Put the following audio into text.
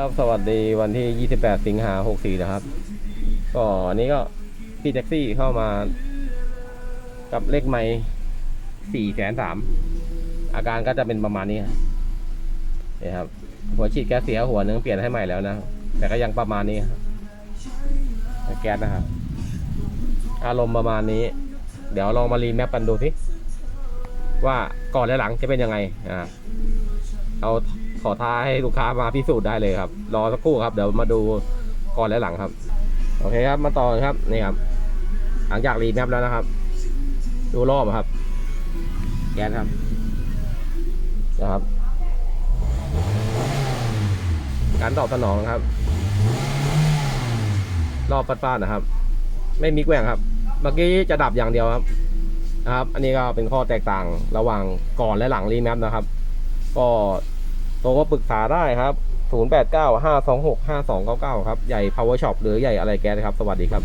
ครับสวัสดีวันที่ 28 สิงหา64 นะครับ ก็อันนี้ก็พี่แท็กซี่เข้ามา กับเลขไม่สี่แสนสามอาการก็จะเป็นประมาณนี้นี่ครับ หัวฉีดแก๊สเสียหัวหนึงเปลี่ยนให้ใหม่แล้วนะ แต่ก็ยังประมาณนี้แก๊สนะครับ อารมณ์ประมาณนี้ เดี๋ยวลองมารีแมปกันดูสิว่าก่อนและหลังจะเป็นยังไงอ่าเอา ขอท้าให้ลูกค้ามาพิสูจน์ได้เลยครับ รอสักครู่ครับ เดี๋ยวมาดูก่อนและหลังครับ โอเคครับ มาต่อครับ นี่ครับ หลังจากรีแมปแล้วนะครับ ดูรอบครับ แกนครับ นะครับ การตอบสนองครับ รอบฟาดๆนะครับ ไม่มีแกว่งครับ เมื่อกี้จะดับอย่างเดียวครับนะครับ อันนี้ก็เป็นข้อแตกต่างระหว่างก่อนและหลังรีแมปนะครับ ก็ โทรมาปรึกษาได้ครับ 089 526 5299 ครับ ใหญ่ Power Shop หรือใหญ่อะไรแก๊สครับ สวัสดีครับ